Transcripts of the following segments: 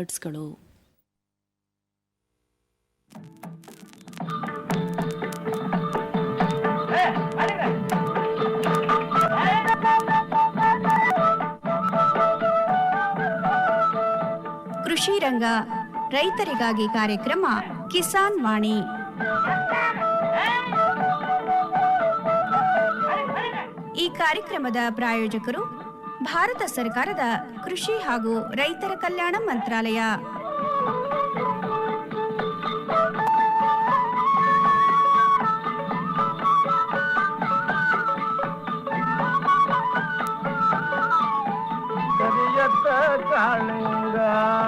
ವರ್ಡ್ಸ್ಗಳು ಕೃಷಿ ರಂಗ ರೈತರಿಗಾಗಿ ಕಾರ್ಯಕ್ರಮ ಕಿಸಾನ್ ವಾಣಿ. ಈ ಕಾರ್ಯಕ್ರಮದ ಪ್ರಾಯೋಜಕರು ಭಾರತ ಸರ್ಕಾರದ ಕೃಷಿ ಹಾಗೂ ರೈತರ ಕಲ್ಯಾಣ ಮಂತ್ರಾಲಯ. ಕಾಣಿಂಗಾ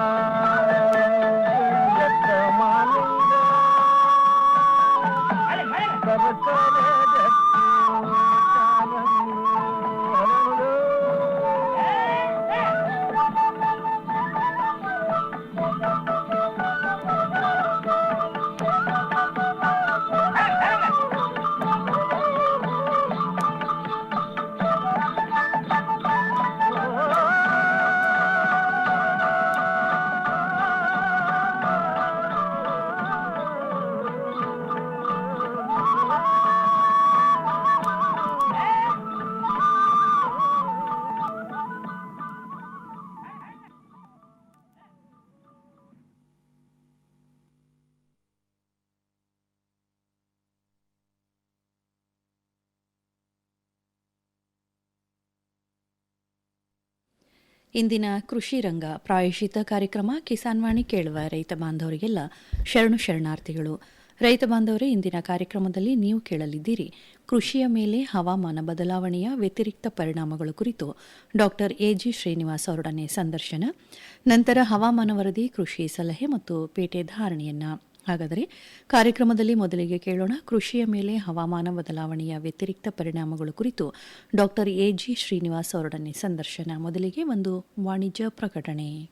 ಇಂದಿನ ಕೃಷಿ ರಂಗ ಪ್ರಾಯೋಜಿತ ಕಾರ್ಯಕ್ರಮ ಕಿಸಾನ್ ವಾಣಿ ಕೇಳುವ ರೈತ ಬಾಂಧವರಿಗೆಲ್ಲ ಶರಣು ಶರಣಾರ್ಥಿಗಳು. ರೈತ ಬಾಂಧವರೇ, ಇಂದಿನ ಕಾರ್ಯಕ್ರಮದಲ್ಲಿ ನೀವು ಕೇಳಲಿದ್ದೀರಿ ಕೃಷಿಯ ಮೇಲೆ ಹವಾಮಾನ ಬದಲಾವಣೆಯ ವ್ಯತಿರಿಕ್ತ ಪರಿಣಾಮಗಳು ಕುರಿತು ಡಾಕ್ಟರ್ ಎಜಿ ಶ್ರೀನಿವಾಸ್ ಅವರೊಡನೆ ಸಂದರ್ಶನ, ನಂತರ ಹವಾಮಾನ ವರದಿ, ಕೃಷಿ ಸಲಹೆ ಮತ್ತು ಪೇಟೆ ಧಾರಣೆಯನ್ನ. ಹಾಗಾದರೆ ಕಾರ್ಯಕ್ರಮದಲ್ಲಿ ಮೊದಲಿಗೆ ಕೇಳೋಣ ಕೃಷಿಯ ಮೇಲೆ ಹವಾಮಾನ ಬದಲಾವಣೆಯ ವ್ಯತಿರಿಕ್ತ ಪರಿಣಾಮಗಳು ಕುರಿತು ಡಾಕ್ಟರ್ ಎಜಿ ಶ್ರೀನಿವಾಸ್ ಅವರೊಡನೆ ಸಂದರ್ಶನ. ಮೊದಲಿಗೆ ಒಂದು ವಾಣಿಜ್ಯ ಪ್ರಕಟಣೆ.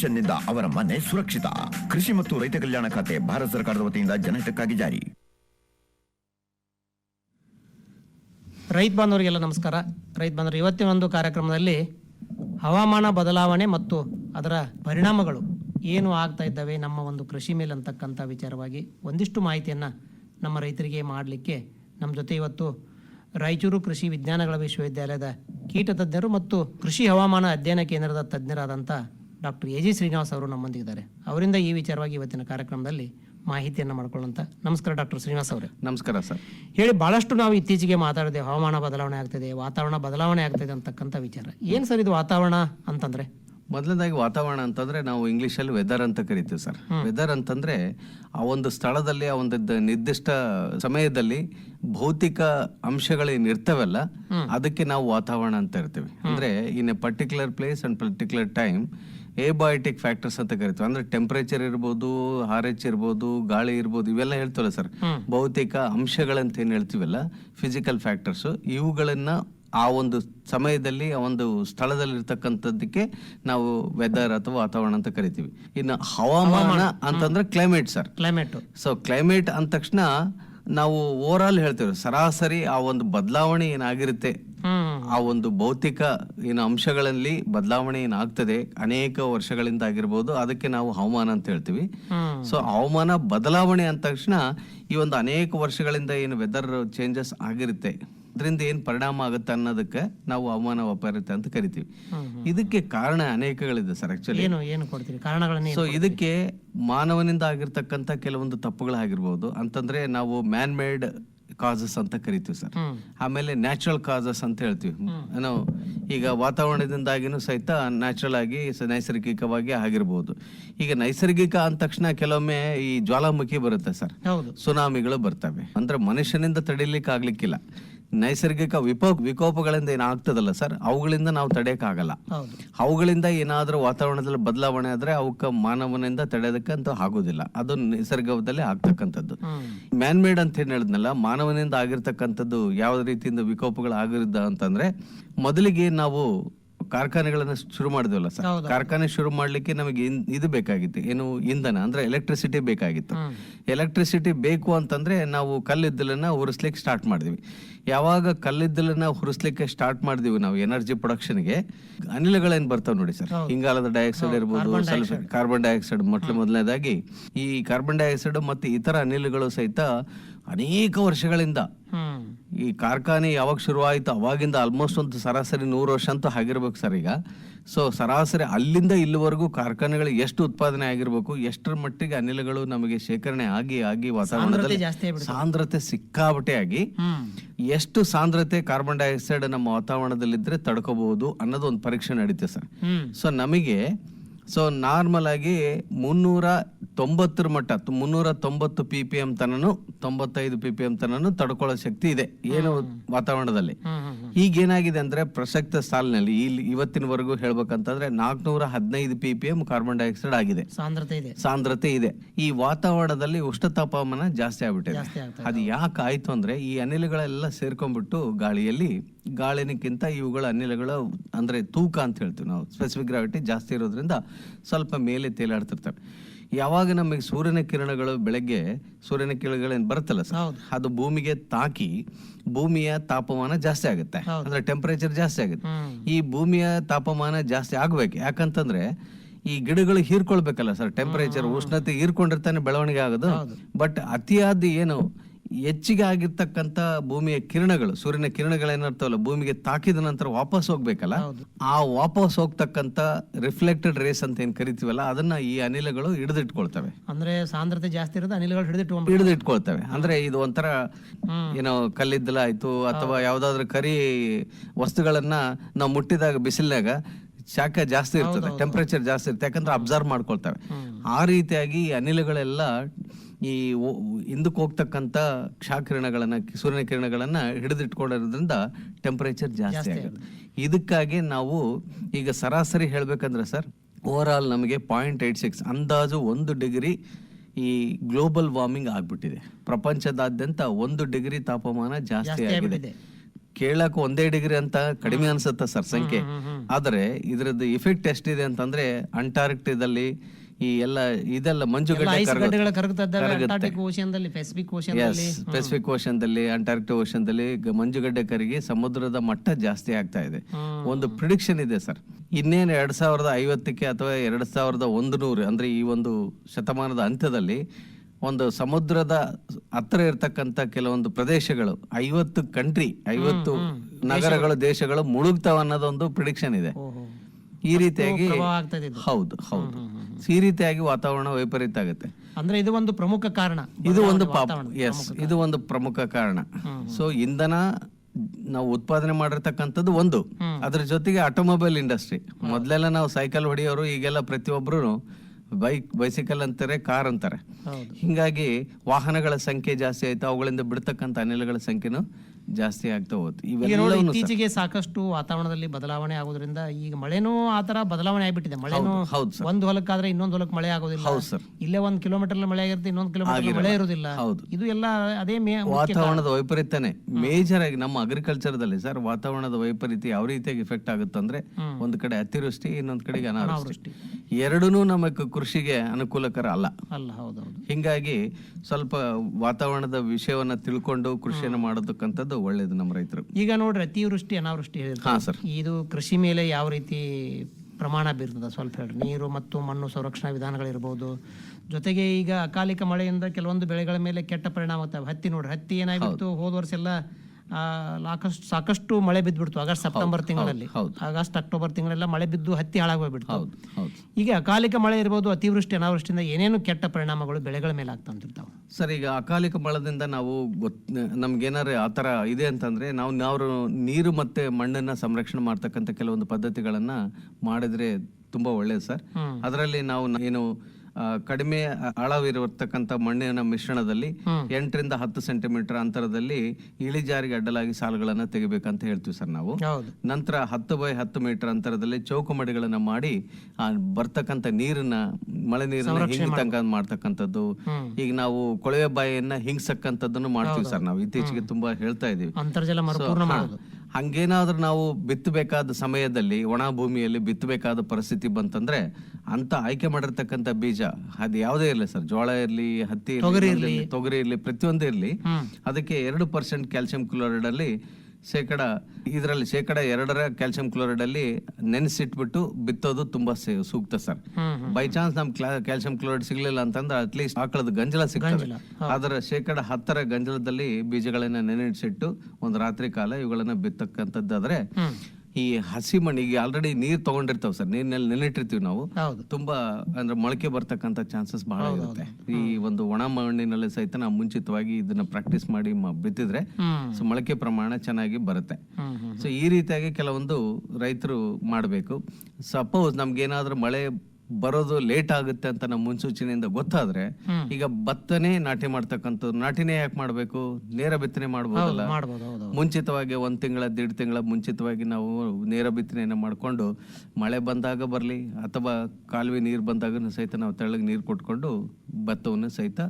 ಪೆನ್ಷನ್ನಿಂದ ಅವರ ಮನೆ ಸುರಕ್ಷಿತ. ಕೃಷಿ ಮತ್ತು ರೈತ ಕಲ್ಯಾಣ ಖಾತೆ ಭಾರತ ಸರ್ಕಾರದ ವತಿಯಿಂದ ಜನಹಿತಕ್ಕಾಗಿ ಜಾರಿ. ರೈತ ಬಾಂಧವರಿಗೆಲ್ಲ ನಮಸ್ಕಾರ. ರೈತ ಬಾಂಧವರು, ಇವತ್ತಿನ ಒಂದು ಕಾರ್ಯಕ್ರಮದಲ್ಲಿ ಹವಾಮಾನ ಬದಲಾವಣೆ ಮತ್ತು ಅದರ ಪರಿಣಾಮಗಳು ಏನು ಆಗ್ತಾ ಇದ್ದಾವೆ, ನಮ್ಮ ಒಂದು ಕೃಷಿ ಮೇಲೆ ಅಂತಕ್ಕಂಥ ವಿಚಾರವಾಗಿ ಒಂದಿಷ್ಟು ಮಾಹಿತಿಯನ್ನು ನಮ್ಮ ರೈತರಿಗೆ ಮಾಡಲಿಕ್ಕೆ ನಮ್ಮ ಜೊತೆ ಇವತ್ತು ರಾಯಚೂರು ಕೃಷಿ ವಿಜ್ಞಾನಗಳ ವಿಶ್ವವಿದ್ಯಾಲಯದ ಕೀಟ ತಜ್ಞರು ಮತ್ತು ಕೃಷಿ ಹವಾಮಾನ ಅಧ್ಯಯನ ಕೇಂದ್ರದ ತಜ್ಞರಾದಂಥ ಡಾಕ್ಟರ್ ಎ ಜಿ ಶ್ರೀನಿವಾಸ್ ಅವರು ನಮ್ಮೊಂದಿಗಿದ್ದಾರೆ. ಅವರಿಂದ ಈ ವಿಚಾರವಾಗಿ ಇವತ್ತಿನ ಕಾರ್ಯಕ್ರಮದಲ್ಲಿ ಮಾಹಿತಿಯನ್ನು ಮಾಡ್ಕೊಳ್ಳೋಂಥ ನಮಸ್ಕಾರ ಡಾಕ್ಟರ್ ಶ್ರೀನಿವಾಸ್ ಅವರೇ. ನಮಸ್ಕಾರ ಸರ್. ಹೇಳಿ ಬಹಳಷ್ಟು ನಾವು ಇತ್ತೀಚೆಗೆ ಮಾತಾಡಿದೆ ಹವಾಮಾನ ಬದಲಾವಣೆ ಆಗ್ತದೆ ವಾತಾವರಣ ಬದಲಾವಣೆ ಆಗ್ತದೆ ಅಂತಕ್ಕಂಥ ವಿಚಾರ. ಏನು ಸರ್ ಇದು ವಾತಾವರಣ ಅಂತಂದ್ರೆ? ಮೊದಲನೇದಾಗಿ ವಾತಾವರಣ ಅಂತಂದ್ರೆ ನಾವು ಇಂಗ್ಲೀಷಲ್ಲಿ ವೆದರ್ ಅಂತ ಕರಿತೀವಿ ಸರ್. ವೆದರ್ ಅಂತಂದ್ರೆ ಆ ಒಂದು ಸ್ಥಳದಲ್ಲಿ ಆ ಒಂದು ನಿರ್ದಿಷ್ಟ ಸಮಯದಲ್ಲಿ ಭೌತಿಕ ಅಂಶಗಳೇನು ಇರ್ತವಲ್ಲ ಅದಕ್ಕೆ ನಾವು ವಾತಾವರಣ ಅಂತ ಇರ್ತೀವಿ. ಅಂದ್ರೆ in a particular place and particular time abiotic factors ಅಂತ ಕರಿತೀವಿ. ಅಂದ್ರೆ ಟೆಂಪರೇಚರ್ ಇರ್ಬೋದು ಆರ್ ಎಚ್ ಇರ್ಬೋದು ಗಾಳಿ ಇರ್ಬೋದು ಇವೆಲ್ಲ ಹೇಳ್ತೀವಲ್ಲ ಸರ್ ಭೌತಿಕ ಅಂಶಗಳಂತ ಏನು ಹೇಳ್ತೀವಲ್ಲ? ಫಿಸಿಕಲ್ ಫ್ಯಾಕ್ಟರ್ಸ್ ಇವುಗಳನ್ನ ಆ ಒಂದು ಸಮಯದಲ್ಲಿ ಆ ಒಂದು ಸ್ಥಳದಲ್ಲಿ ಇರ್ತಕ್ಕಂಥದ್ದಕ್ಕೆ ನಾವು ವೆದರ್ ಅಥವಾ ವಾತಾವರಣ ಅಂತ ಕರಿತೀವಿ. ಇನ್ನು ಹವಾಮಾನ ಅಂತಂದ್ರೆ climate sir climate so climate ಅಂದ ತಕ್ಷಣ ನಾವು ಓವರ್ ಆಲ್ ಹೇಳ್ತೇವೆ ಸರಾಸರಿ ಆ ಒಂದು ಬದಲಾವಣೆ ಏನಾಗಿರುತ್ತೆ? ಆ ಒಂದು ಭೌತಿಕ ಏನು ಅಂಶಗಳಲ್ಲಿ ಬದಲಾವಣೆ ಏನಾಗ್ತದೆ ಅನೇಕ ವರ್ಷಗಳಿಂದ ಆಗಿರ್ಬೋದು ಅದಕ್ಕೆ ನಾವು ಹವಾಮಾನ ಅಂತ ಹೇಳ್ತೀವಿ. ಸೊ ಹವಾಮಾನ ಬದಲಾವಣೆ ಅಂದ ತಕ್ಷಣ ಈ ಒಂದು ಅನೇಕ ವರ್ಷಗಳಿಂದ ಏನು ವೆದರ್ ಚೇಂಜಸ್ ಆಗಿರುತ್ತೆ. ಅದರಿಂದ ಏನು ಪರಿಣಾಮ ಆಗುತ್ತೆ ಅನ್ನೋದಕ್ಕೆ ನಾವು ಹವಾಮಾನ ವ್ಯಾಪಾರತೆ ಅಂತ ಕರಿತೀವಿ. ಇದಕ್ಕೆ ಕಾರಣ ಅನೇಕಗಳಿದೆ ಸರ್ ಆಕ್ಚುಲಿ ಏನು ಏನು ಕೊಡ್ತೀವಿ ಕಾರಣಗಳನ್ನ ಸೊ ಇದಕ್ಕೆ ಮಾನವನಿಂದ ಆಗಿರ್ತಕ್ಕಂಥ ಕೆಲವೊಂದು ತಪ್ಪುಗಳಾಗಿರ್ಬೋದು. ಅಂತಂದ್ರೆ ನಾವು ಮ್ಯಾನ್ ಮೇಡ್ ಕಾಸಸ್ ಅಂತ ಕರಿತೀವಿ ಸರ್. ಆಮೇಲೆ ನ್ಯಾಚುರಲ್ ಕಾಸಸ್ ಅಂತ ಹೇಳ್ತೀವಿ. ನಾವು ಈಗ ವಾತಾವರಣದಿಂದಾಗಿನೂ ಸಹಿತ ನ್ಯಾಚುರಲ್ ಆಗಿ ನೈಸರ್ಗಿಕವಾಗಿ ಆಗಿರ್ಬೋದು. ಈಗ ನೈಸರ್ಗಿಕ ಅಂದ ತಕ್ಷಣ ಕೆಲವೊಮ್ಮೆ ಈ ಜ್ವಾಲಾಮುಖಿ ಬರುತ್ತೆ ಸರ್. ಸುನಾಮಿಗಳು ಬರ್ತವೆ. ಅಂದ್ರೆ ಮನುಷ್ಯನಿಂದ ತಡಿಲಿಕ್ಕೆ ಆಗ್ಲಿಕ್ಕಿಲ್ಲ ನೈಸರ್ಗಿಕ ವಿಪೋ ವಿಕೋಪಗಳಿಂದ ಏನಾಗ್ತದಲ್ಲ ಸರ್? ಅವುಗಳಿಂದ ನಾವು ತಡೆಯಕ್ಕಾಗಲ್ಲ. ಅವುಗಳಿಂದ ಏನಾದರೂ ವಾತಾವರಣದಲ್ಲಿ ಬದಲಾವಣೆ ಆದ್ರೆ ಅವಕ್ಕೆ ಮಾನವನಿಂದ ತಡೆಯೋದಕ್ಕಂತೂ ಆಗೋದಿಲ್ಲ. ಅದು ನಿಸರ್ಗದಲ್ಲಿ ಆಗ್ತಕ್ಕಂಥದ್ದು. ಮ್ಯಾನ್ ಮೇಡ್ ಅಂತ ಏನು ಹೇಳಿದ್ನಲ್ಲ ಮಾನವನಿಂದ ಆಗಿರ್ತಕ್ಕಂಥದ್ದು ಯಾವ ರೀತಿಯಿಂದ ವಿಕೋಪಗಳು ಆಗಿರುತ್ತ ಅಂತಂದ್ರೆ ಮೊದಲಿಗೆ ನಾವು ಕಾರ್ಖಾನೆಗಳನ್ನ ಶುರು ಮಾಡಿದ್ವಲ್ಲ ಸರ್? ಕಾರ್ಖಾನೆ ಶುರು ಮಾಡ್ಲಿಕ್ಕೆ ನಮಗೆ ಇದು ಬೇಕಾಗಿತ್ತು. ಏನು ಇಂಧನ ಅಂದ್ರೆ ಎಲೆಕ್ಟ್ರಿಸಿಟಿ ಬೇಕಾಗಿತ್ತು. ಎಲೆಕ್ಟ್ರಿಸಿಟಿ ಬೇಕು ಅಂತಂದ್ರೆ ನಾವು ಕಲ್ಲಿದ್ದಲನ್ನ ಉರಿಸ್ಲಿಕ್ಕೆ ಸ್ಟಾರ್ಟ್ ಮಾಡಿದ್ವಿ. ಯಾವಾಗ ಕಲ್ಲಿದ್ದಲನ್ನ ಹುರಿಸ್ಲಿಕ್ಕೆ ಸ್ಟಾರ್ಟ್ ಮಾಡಿದ್ವಿ ನಾವು ಎನರ್ಜಿ ಪ್ರೊಡಕ್ಷನ್ಗೆ ಅನಿಲಗಳೇನು ಬರ್ತಾವ್ ನೋಡಿ ಸರ್? ಇಂಗಾಲದ ಡೈಆಕ್ಸೈಡ್ ಇರ್ಬೋದು ಸಲ್ಫರ್ ಕಾರ್ಬನ್ ಡೈಆಕ್ಸೈಡ್ ಮೊಟ್ಟ ಮೊದಲನೇದಾಗಿ ಈ ಕಾರ್ಬನ್ ಡೈಆಕ್ಸೈಡ್ ಮತ್ತೆ ಇತರ ಅನಿಲಗಳು ಸಹಿತ ಅನೇಕ ವರ್ಷಗಳಿಂದ. ಈ ಕಾರ್ಖಾನೆ ಯಾವಾಗ ಶುರುವಾಯಿತು ಅವಾಗಿಂದ ಆಲ್ಮೋಸ್ಟ್ ಒಂದು ಸರಾಸರಿ ನೂರು ವರ್ಷ ಅಂತೂ ಆಗಿರ್ಬೇಕು ಸರ್ ಈಗ. ಸೊ ಸರಾಸರಿ ಅಲ್ಲಿಂದ ಇಲ್ಲಿವರೆಗೂ ಕಾರ್ಖಾನೆಗಳು ಎಷ್ಟು ಉತ್ಪಾದನೆ ಆಗಿರ್ಬೇಕು ಎಷ್ಟರ ಮಟ್ಟಿಗೆ ಅನಿಲಗಳು ನಮಗೆ ಶೇಖರಣೆ ಆಗಿ ಆಗಿ ವಾತಾವರಣದಲ್ಲಿ. ಸಾಂದ್ರತೆ ಸಿಕ್ಕಾಬಟ್ಟೆ ಆಗಿ ಎಷ್ಟು ಸಾಂದ್ರತೆ ಕಾರ್ಬನ್ ಡೈಆಕ್ಸೈಡ್ ನಮ್ಮ ವಾತಾವರಣದಲ್ಲಿದ್ರೆ ತಡ್ಕೋಬಹುದು ಅನ್ನೋದು ಒಂದು ಪರೀಕ್ಷೆ ನಡೀತೆ ಸರ್ ಸೊ ನಮಗೆ ಸೊ ನಾರ್ಮಲ್ ಆಗಿ ಮುನ್ನೂರ ತೊಂಬತ್ತರ ಮಟ್ಟ ಮುನ್ನೂರ ತೊಂಬತ್ತು ಪಿ ಪಿ ಎಂ ತನನು ತೊಂಬತ್ತೈದು ಪಿ ಪಿ ಎಂ ತನನು ತಡ್ಕೊಳ್ಳೋ ಶಕ್ತಿ ಇದೆ ಏನು ವಾತಾವರಣದಲ್ಲಿ. ಈಗ ಏನಾಗಿದೆ ಅಂದ್ರೆ ಪ್ರಸಕ್ತ ಸಾಲಿನಲ್ಲಿ ಇಲ್ಲಿ ಇವತ್ತಿನವರೆಗೂ ಹೇಳ್ಬೇಕಂತಂದ್ರೆ ನಾಲ್ಕನೂರ ಹದಿನೈದು P P M carbon dioxide ಆಗಿದೆ. ಸಾಂದ್ರತೆ ಇದೆ. ಸಾಂದ್ರತೆ ಇದೆ. ಈ ವಾತಾವರಣದಲ್ಲಿ ಉಷ್ಣ ತಾಪಮಾನ ಜಾಸ್ತಿ ಆಗ್ಬಿಟ್ಟಿದೆ. ಅದು ಯಾಕೆ ಆಯ್ತು ಅಂದ್ರೆ ಈ ಅನಿಲಗಳೆಲ್ಲ ಸೇರ್ಕೊಂಡ್ಬಿಟ್ಟು ಗಾಳಿಯಲ್ಲಿ ಗಾಳಿನಕ್ಕಿಂತ ಇವುಗಳ ಅನಿಲಗಳ ಅಂದ್ರೆ ತೂಕ ಅಂತ ಹೇಳ್ತೀವಿ ನಾವು. ಸ್ಪೆಸಿಫಿಕ್ ಗ್ರಾವಿಟಿ ಜಾಸ್ತಿ ಇರೋದ್ರಿಂದ ಸ್ವಲ್ಪ ಮೇಲೆ ತೇಲಾಡ್ತಿರ್ತವೆ ಯಾವಾಗ ನಮಗೆ ಸೂರ್ಯನ ಕಿರಣಗಳು ಬೆಳಗ್ಗೆ ಸೂರ್ಯನ ಕಿರಣಗಳೇನು ಬರುತ್ತಲ್ಲ ಸರ್? ಅದು ಭೂಮಿಗೆ ತಾಕಿ ಭೂಮಿಯ ತಾಪಮಾನ ಜಾಸ್ತಿ ಆಗುತ್ತೆ. ಅಂದ್ರೆ ಟೆಂಪರೇಚರ್ ಜಾಸ್ತಿ ಆಗುತ್ತೆ. ಈ ಭೂಮಿಯ ತಾಪಮಾನ ಜಾಸ್ತಿ ಆಗ್ಬೇಕು ಯಾಕಂತಂದ್ರೆ ಈ ಗಿಡಗಳು ಹೀರ್ಕೊಳ್ಬೇಕಲ್ಲ ಸರ್? ಟೆಂಪರೇಚರ್ ಉಷ್ಣತೆ ಹೀರ್ಕೊಂಡಿರ್ತಾನೆ ಬೆಳವಣಿಗೆ ಆಗೋದು. ಬಟ್ ಅತಿಯಾದ ಏನು ಹೆಚ್ಚಿಗೆ ಆಗಿರ್ತಕ್ಕಂಥ ಭೂಮಿಯ ಕಿರಣಗಳು ಸೂರ್ಯನ ಕಿರಣಗಳು ಏನಿರ್ತಾವಲ್ಲ ಭೂಮಿಗೆ ತಾಕಿದ ನಂತರ ವಾಪಸ್ ಹೋಗ್ಬೇಕಲ್ಲ? ಆ ವಾಪಸ್ ಹೋಗ್ತಕ್ಕಂಥ ರಿಫ್ಲೆಕ್ಟೆಡ್ ರೇಸ್ ಅಂತ ಏನ್ ಕರಿತೀವಲ್ಲ ಅದನ್ನ ಈ ಅನಿಲಗಳು ಹಿಡಿದಿಟ್ಕೊಳ್ತವೆ. ಅಂದ್ರೆ ಸಾಂದ್ರತೆ ಜಾಸ್ತಿ ಇರೋದು ಅನಿಲಗಳು ಹಿಡಿದಿಟ್ಟು ಹಿಡಿದಿಟ್ಕೊಳ್ತವೆ. ಅಂದ್ರೆ ಇದು ಒಂಥರ ಏನೋ ಕಲ್ಲಿದ್ದಲ ಆಯ್ತು ಅಥವಾ ಯಾವ್ದಾದ್ರು ಕರಿ ವಸ್ತುಗಳನ್ನ ನಾವು ಮುಟ್ಟಿದಾಗ ಬಿಸಿಲಿನಾಗ ಶಾಖ ಜಾಸ್ತಿ ಇರ್ತದೆ ಟೆಂಪರೇಚರ್ ಜಾಸ್ತಿ ಇರುತ್ತೆ ಯಾಕಂದ್ರೆ ಅಬ್ಸರ್ವ್ ಮಾಡ್ಕೊಳ್ತವೆ. ಆ ರೀತಿಯಾಗಿ ಈ ಅನಿಲಗಳೆಲ್ಲ ಈ ಹಿಂದಕ್ಕೆ ಹೋಗ್ತಕ್ಕಂಥ ಕ್ಷಾಕಿರಣಗಳನ್ನು ಸೂರ್ಯನ ಕಿರಣಗಳನ್ನು ಹಿಡಿದಿಟ್ಕೊಂಡಿರೋದ್ರಿಂದ ಟೆಂಪರೇಚರ್ ಜಾಸ್ತಿ ಆಗುತ್ತೆ. ಇದಕ್ಕಾಗಿ ನಾವು ಈಗ ಸರಾಸರಿ ಹೇಳಬೇಕಂದ್ರೆ ಸರ್ ಓವರ್ ಆಲ್ ನಮಗೆ ಪಾಯಿಂಟ್ ಏಯ್ಟ್ ಸಿಕ್ಸ್ ಅಂದಾಜು ಒಂದು ಡಿಗ್ರಿ ಈ ಗ್ಲೋಬಲ್ ವಾರ್ಮಿಂಗ್ ಆಗಿಬಿಟ್ಟಿದೆ. ಪ್ರಪಂಚದಾದ್ಯಂತ ಒಂದು ಡಿಗ್ರಿ ತಾಪಮಾನ ಜಾಸ್ತಿ ಆಗಿದೆ. ಕೇಳಕ್ಕೆ ಕೇಳಕ್ ಒಂದೇ ಡಿಗ್ರಿ ಅಂತ ಕಡಿಮೆ ಅನ್ಸುತ್ತೆ ಸರ್ ಸಂಖ್ಯೆ. ಆದರೆ ಇದರದ್ದು ಇಫೆಕ್ಟ್ ಎಷ್ಟಿದೆ ಅಂತಂದ್ರೆ ಅಂಟಾರ್ಕ್ಟಿದಲ್ಲಿ ಈ ಎಲ್ಲ ಇದೆಲ್ಲ ಮಂಜುಗಡ್ಡೆ ಕರಗುತ್ತೆ. ಅಂಟಾರ್ಟಿಕ್ ಪೆಸಿಫಿಕ್ ಓಷನ್ದಲ್ಲಿ ಪೆಸಿಫಿಕ್ ಓಷನ್ದಲ್ಲಿ ಅಂಟಾರ್ಕ್ಟಿಕ್ ಓಷನ್ದಲ್ಲಿ ಗ- ಮಂಜುಗಡ್ಡೆ ಕರಗಿ ಸಮುದ್ರದ ಮಟ್ಟ ಜಾಸ್ತಿ ಆಗ್ತಾ ಇದೆ. ಒಂದು ಪ್ರಿಡಿಕ್ಷನ್ ಇದೆ ಸರ್. ಇನ್ನೇನು ಎರಡ್ ಸಾವಿರದ ಐವತ್ತಕ್ಕೆ ಅಥವಾ ಎರಡ್ ಸಾವಿರದ ಒಂದು ನೂರು ಅಂದ್ರೆ ಈ ಒಂದು ಶತಮಾನದ ಅಂತ್ಯದಲ್ಲಿ ಒಂದು ಸಮುದ್ರದ ಹತ್ರ ಇರ್ತಕ್ಕಂಥ ಕೆಲವೊಂದು ಪ್ರದೇಶಗಳು ಐವತ್ತು ಕಂಟ್ರಿ ಐವತ್ತು ನಗರಗಳು ದೇಶಗಳು ಮುಳುಗ್ತಾವ ಅನ್ನೋದೊಂದು ಪ್ರಿಡಿಕ್ಷನ್ ಇದೆ. ಈ ರೀತಿಯಾಗಿ ಹೌದು ಹೌದು. ಈ ರೀತಿಯಾಗಿ ವಾತಾವರಣ ವೈಪರೀತ ಆಗುತ್ತೆ. ಅಂದ್ರೆ ಇದು ಒಂದು ಪ್ರಮುಖ ಕಾರಣ. ಇದು ಒಂದು ಪಾಪ ಎಸ್ ಇದು ಒಂದು ಪ್ರಮುಖ ಕಾರಣ. ಸೊ ಇಂಧನ ನಾವು ಉತ್ಪಾದನೆ ಮಾಡಿರ್ತಕ್ಕಂಥದ್ದು ಒಂದು. ಅದ್ರ ಜೊತೆಗೆ ಆಟೋಮೊಬೈಲ್ ಇಂಡಸ್ಟ್ರಿ ಮೊದ್ಲೆಲ್ಲ ನಾವು ಸೈಕಲ್ ಹೊಡೆಯೋರು ಈಗೆಲ್ಲ ಪ್ರತಿಯೊಬ್ಬರು ಬೈಕ್ ಬೈಸಿಕಲ್ ಅಂತಾರೆ ಕಾರ್ ಅಂತಾರೆ. ಹಿಂಗಾಗಿ ವಾಹನಗಳ ಸಂಖ್ಯೆ ಜಾಸ್ತಿ ಆಯ್ತು ಅವುಗಳಿಂದ ಬಿಡ್ತಕ್ಕಂಥ ಅನಿಲಗಳ ಸಂಖ್ಯೆನೂ ಜಾಸ್ತಿ ಆಗ್ತಾ ಹೋಯ್ತು ಈಗ ನೋಡಿ ಇವೆಲ್ಲವೂ ಇತ್ತೀಚೆಗೆ ಸಾಕಷ್ಟು ವಾತಾವರಣದಲ್ಲಿ ಬದಲಾವಣೆ ಆಗೋದ್ರಿಂದ ಈಗ ಮಳೆನೂ ಆತರ ಬದಲಾವಣೆ ಆಗ್ಬಿಟ್ಟಿದೆ. ಮಳೆನೂ ಹೌದು, ಹೌದು ಸರ್. ಒಂದ್ ಹೊಲಕ್ಕಾದ್ರೆ ಇನ್ನೊಂದು ಹೊಲಕ್ಕೆ ಮಳೆ ಆಗೋದಿಲ್ಲ. ಹೌದು ಸರ್. ಇಲ್ಲೇ ಒಂದ್ ಕಿಲೋಮೀಟರ್ ಮಳೆ ಆಗಿರುತ್ತೆ ಇನ್ನೊಂದು ಕಿಲೋಮೀಟರ್ ಮಳೆ ಇರೋದಿಲ್ಲ ಹೌದು. ಇದು ಎಲ್ಲ ಅದೇ ಮೇ ಮುಖ್ಯ ವಾತಾವರಣದ ವೈಪರೀತ್ಯನೇ ಮೇಜರ್ ಆಗಿ ನಮ್ಮ ಅಗ್ರಿಕಲ್ಚರ್ದಲ್ಲಿ ಸರ್ ವಾತಾವರಣದ ವೈಪರೀತ್ಯ ಯಾವ ರೀತಿಯಾಗಿ ಇಫೆಕ್ಟ್ ಆಗುತ್ತಂದ್ರೆ ಒಂದ್ ಕಡೆ ಅತಿವೃಷ್ಟಿ ಇನ್ನೊಂದ್ ಕಡೆಗೆ ಅನಾವೃಷ್ಟಿ. ಎರಡೂ ನಮಗೆ ಕೃಷಿಗೆ ಅನುಕೂಲಕರ ಅಲ್ಲ. ಅಲ್ಲ ಹೌದೌದು. ಹಿಂಗಾಗಿ ಸ್ವಲ್ಪ ವಾತಾವರಣದ ವಿಷಯವನ್ನ ತಿಳ್ಕೊಂಡು ಕೃಷಿಯನ್ನು ಮಾಡೋದಕ್ಕಂಥದ್ದು ಒಳ್ಳೇದು ನಮ್ಮ ರೈತರು. ಈಗ ನೋಡ್ರಿ ಅತಿವೃಷ್ಟಿ ಅನಾವೃಷ್ಟಿ ಹಾ ಸರ್. ಇದು ಕೃಷಿ ಮೇಲೆ ಯಾವ ರೀತಿ ಪ್ರಮಾಣ ಬೀರ್ತದೆ? ಸ್ವಲ್ಪ ಹೇಳಿ ನೀರು ಮತ್ತು ಮಣ್ಣು ಸಂರಕ್ಷಣಾ ವಿಧಾನಗಳಿರ್ಬೋದು. ಜೊತೆಗೆ ಈಗ ಅಕಾಲಿಕ ಮಳೆಯಿಂದ ಕೆಲವೊಂದು ಬೆಳೆಗಳ ಮೇಲೆ ಕೆಟ್ಟ ಪರಿಣಾಮ ಆಗ್ತವೆ. ಹತ್ತಿ ನೋಡ್ರಿ ಹತ್ತಿ ಏನಾಗಿತ್ತು? ಹೋದ. ವರ್ಷ ಎಲ್ಲ ಸಾಕಷ್ಟು ಸಾಕಷ್ಟು ಮಳೆ ಬಿದ್ದ್ಬಿಡ್ತು ಆಗಸ್ಟ್ ಸೆಪ್ಟೆಂಬರ್ ತಿಂಗಳಲ್ಲಿ. ಆಗಸ್ಟ್ ಅಕ್ಟೋಬರ್ ತಿಂಗಳೆಲ್ಲ ಮಳೆ ಬಿದ್ದು ಹತ್ತಿ ಹಾಳಾಗೋಗ್ಬಿಡ್ತು ಈಗ ಅಕಾಲಿಕ ಮಳೆ ಇರ್ಬೋದು ಅತಿವೃಷ್ಟಿ ಅನಾವೃಷ್ಟಿಯಿಂದ ಏನೇನು ಕೆಟ್ಟ ಪರಿಣಾಮಗಳು ಬೆಳೆಗಳ ಮೇಲೆ ಆಗ್ತಾ ಅಂತಿರ್ತಾವೆ ಸರ್ ಈಗ ಅಕಾಲಿಕ ಮಳೆದಿಂದ ನಾವು ಗೊತ್ ನಮ್ಗೇನಾರು ಆ ಥರ ಇದೆ ಅಂತಂದ್ರೆ ನಾವು ನಾವು ನೀರು ಮತ್ತೆ ಮಣ್ಣನ್ನ ಸಂರಕ್ಷಣೆ ಮಾಡ್ತಕ್ಕಂಥ ಕೆಲವೊಂದು ಪದ್ಧತಿಗಳನ್ನ ಮಾಡಿದ್ರೆ ತುಂಬಾ ಒಳ್ಳೇದು ಸರ್. ಅದರಲ್ಲಿ ನಾವು ಏನು ಕಡಿಮೆ ಅಳವಿರತಕ್ಕಂಥ ಆಳವಿರತಕ್ಕಂಥ ಮಣ್ಣಿನ ಮಿಶ್ರಣದಲ್ಲಿ ಎಂಟರಿಂದ ಹತ್ತು ಸೆಂಟಿಮೀಟರ್ ಅಂತರದಲ್ಲಿ ಇಳಿಜಾರಿಗೆ ಅಡ್ಡಲಾಗಿ ಸಾಲುಗಳನ್ನ ತೆಗಿಬೇಕಂತ ಹೇಳ್ತೀವಿ ಸರ್ ನಾವು. ನಂತರ ಹತ್ತು ಬೈ ಹತ್ತು ಮೀಟರ್ ಅಂತರದಲ್ಲಿ ಚೌಕು ಮಡಿಗಳನ್ನ ಮಾಡಿ ಆ ಬರ್ತಕ್ಕಂಥ ನೀರನ್ನ ಮಳೆ ನೀರನ್ನ ಹಿಂಗಿತಂಗ ಮಾಡ್ತಕ್ಕಂಥದ್ದು. ಈಗ ನಾವು ಕೊಳವೆ ಬಾಯಿಯನ್ನ ಹಿಂಗ್ಸಕ್ಕಂಥದ್ದನ್ನು ಮಾಡ್ತೀವಿ ಸರ್ ನಾವು. ಇತ್ತೀಚೆಗೆ ತುಂಬಾ ಹೇಳ್ತಾ ಇದೀವಿ. ಹಂಗೇನಾದ್ರೂ ನಾವು ಬಿತ್ತಬೇಕಾದ ಸಮಯದಲ್ಲಿ ಒಣ ಭೂಮಿಯಲ್ಲಿ ಬಿತ್ತಬೇಕಾದ ಪರಿಸ್ಥಿತಿ ಬಂತಂದ್ರೆ ಅಂತ ಆಯ್ಕೆ ಮಾಡಿರ್ತಕ್ಕಂಥ ಬೀಜ ಅದು ಯಾವುದೇ ಇರಲಿ ಸರ್. ಜೋಳ ಇರಲಿ ಹತ್ತಿ ಇರ್ಲಿ ತೊಗರಿ ಇರಲಿ. ಪ್ರತಿಯೊಂದು ಇರಲಿ ಅದಕ್ಕೆ ಎರಡು ಪರ್ಸೆಂಟ್ ಕ್ಯಾಲ್ಸಿಯಂ ಕ್ಲೋರೈಡ್ ಅಲ್ಲಿ ಶೇಕಡ ಇದರಲ್ಲಿ ಶೇಕಡ ಎರಡರ ಕ್ಯಾಲ್ಸಿಯಂ ಕ್ಲೋರೈಡ್ ಅಲ್ಲಿ ನೆನೆಸಿಟ್ಬಿಟ್ಟು ಬಿತ್ತೋದು ತುಂಬಾ ಸೂಕ್ತ ಸರ್. ಬೈ ಚಾನ್ಸ್ ನಮ್ ಕ್ಯಾಲ್ಸಿಯಂ ಕ್ಲೋರೈಡ್ ಸಿಗ್ಲಿಲ್ಲ ಅಂತಂದ್ರೆ ಅಟ್ಲೀಸ್ಟ್ ಆಕಳದ ಗಂಜಲ ಸಿಗ್ತದೆ. ಅದರ ಶೇಕಡ ಹತ್ತರ ಗಂಜಲದಲ್ಲಿ ಬೀಜಗಳನ್ನ ನೆನೆಸಿಟ್ಟು ಒಂದು ರಾತ್ರಿ ಕಾಲ ಇವುಗಳನ್ನ ಬಿತ್ತಕ್ಕಂಥದ್ದಾದ್ರೆ ಈ ಹಸಿ ಮಣ್ಣಿಗೆ ಆಲ್ರೆಡಿ ನೀರ್ ತಗೊಂಡಿರ್ತಾವ ಸರ್. ನೀರ್ನಲ್ಲಿ ನೆನೆಟ್ಟಿರ್ತೀವಿ ನಾವು. ಹೌದು. ತುಂಬಾ ಅಂದ್ರೆ ಮೊಳಕೆ ಬರ್ತಕ್ಕಂತ ಚಾನ್ಸಸ್ ಬಹಳ ಇರುತ್ತೆ. ಈ ಒಂದು ಒಣ ಮಣ್ಣಿನಲ್ಲಿ ಸಹಿತ ನಾವು ಮುಂಚಿತವಾಗಿ ಇದನ್ನ ಪ್ರಾಕ್ಟೀಸ್ ಮಾಡಿ ಮ- ಬಿತ್ತಿದ್ರೆ ಸೊ ಮೊಳಕೆ ಪ್ರಮಾಣ ಚೆನ್ನಾಗಿ ಬರುತ್ತೆ. ಸೊ ಈ ರೀತಿಯಾಗಿ ಕೆಲವೊಂದು ರೈತರು ಮಾಡಬೇಕು. ಸಪೋಸ್ ನಮ್ಗೇನಾದ್ರೂ ಮಳೆ ಬರೋದು ಲೇಟ್ ಆಗುತ್ತೆ ಅಂತ ನಮ್ಮ ಮುನ್ಸೂಚನೆಯಿಂದ ಗೊತ್ತಾದ್ರೆ ಈಗ ಭತ್ತನೇ ನಾಟಿ ಮಾಡ್ತಕ್ಕಂಥದ್ದು. ನಾಟಿನೇ ಯಾಕೆ ಮಾಡಬೇಕು? ನೇರ ಬಿತ್ತನೆ ಮಾಡಬಹುದಲ್ಲ ಮುಂಚಿತವಾಗಿ ಒಂದ್ ತಿಂಗಳ ದೇಡ್ ತಿಂಗಳ ಮುಂಚಿತವಾಗಿ ನಾವು ನೇರ ಬಿತ್ತನೆಯನ್ನು ಮಾಡ್ಕೊಂಡು ಮಳೆ ಬಂದಾಗ ಬರಲಿ ಅಥವಾ ಕಾಲುವೆ ನೀರು ಬಂದಾಗ ಸಹಿತ ನಾವು ತೆಳ್ಳಗೆ ನೀರು ಕೊಟ್ಕೊಂಡು ಭತ್ತವನ್ನು ಸಹಿತ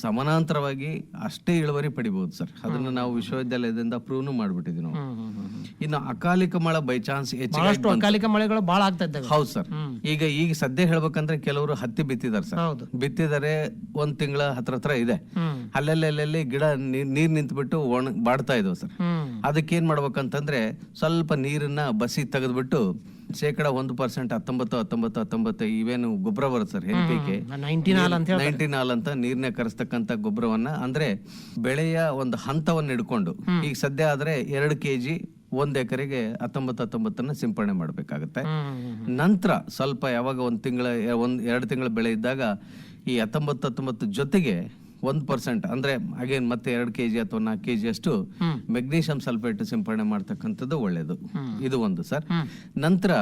ಸಮಾನಾಂತರವಾಗಿ ಅಷ್ಟೇ ಇಳುವರಿ ಪಡಿಬಹುದು ಸರ್. ಅದನ್ನ ನಾವು ವಿಶ್ವವಿದ್ಯಾಲಯದಿಂದ ಪ್ರೂವ್ನು ಮಾಡ್ಬಿಟ್ಟಿದ್ವಿ ನಾವು. ಇನ್ನು ಅಕಾಲಿಕ ಮಳೆ ಬೈ ಚಾನ್ಸ್ ಹೆಚ್ಚು ಅಕಾಲಿಕ ಮಳೆಗಳು ಬಹಳ ಆಗ್ತಾ ಇದ್ದಾವೆ ಹೌದು ಸರ್. ಈಗ ಈಗ ಸದ್ಯ ಹೇಳ್ಬೇಕಂದ್ರೆ ಕೆಲವರು ಹತ್ತಿ ಬಿತ್ತಿದಾರೆ ಸರ್. ಬಿತ್ತಿದರೆ ಒಂದ್ ತಿಂಗಳ ಹತ್ರ ಹತ್ರ ಇದೆ. ಹ್ಮ್. ಅಲ್ಲಲ್ಲಿ ಅಲ್ಲಲ್ಲಿ ಗಿಡ ನೀರ್ ನಿಂತ್ ನಿಂತ್ಬಿಟ್ಟು ಒಣ ಬಾಡ್ತಾ ಇದಾವೆ ಸರ್. ಅದಕ್ಕೆ ಏನ್ ಮಾಡ್ಬೇಕಂತಂದ್ರೆ ಸ್ವಲ್ಪ ನೀರನ್ನ ಬಸಿ ತೆಗೆದ್ಬಿಟ್ಟು ಶೇಕಡ ಒಂದು ಪರ್ಸೆಂಟ್ ಹತ್ತೊಂಬತ್ತು ಹತ್ತೊಂಬತ್ತು ಹತ್ತೊಂಬತ್ತು ಇವೇನು ಗೊಬ್ಬರ ಬರುತ್ತೆ sir N P K. Nineteen all ಅಂತ ನೀರ್ನ ಕರೆಸ್ತಕ್ಕಂತ ಗೊಬ್ಬರವನ್ನ ಅಂದ್ರೆ ಬೆಳೆಯ ಒಂದು ಹಂತವನ್ನ ಹಿಡ್ಕೊಂಡು ಈಗ ಸದ್ಯ ಆದ್ರೆ ಎರಡು ಕೆಜಿ ಒಂದ್ ಎಕರೆಗೆ ಹತ್ತೊಂಬತ್ತು ಹತ್ತೊಂಬತ್ತನ್ನ ಸಿಂಪಡಣೆ ಮಾಡ್ಬೇಕಾಗತ್ತೆ. ನಂತರ ಸ್ವಲ್ಪ ಯಾವಾಗ ಒಂದ್ ತಿಂಗಳ ಒಂದ್ ಎರಡು ತಿಂಗಳ ಬೆಳೆ ಇದ್ದಾಗ ಈ ಹತ್ತೊಂಬತ್ತು ಹತ್ತೊಂಬತ್ತು ಜೊತೆಗೆ ಒಂದ್ ಪರ್ಸೆಂಟ್. ಅಂದ್ರೆ ಅಗೇನ್ ಮತ್ತೆ ಎರಡು ಕೆಜಿ ಅಥವಾ ನಾಲ್ಕು ಕೆಜಿ ಅಷ್ಟು ಮೆಗ್ನೀಷಿಯಂ ಸಲ್ಫೇಟ್ ಸಿಂಪಡಣೆ ಮಾಡ್ತಕ್ಕಂಥದ್ದು ಒಳ್ಳೇದು. ಇದು ಒಂದು ಸರ್. ನಂತರ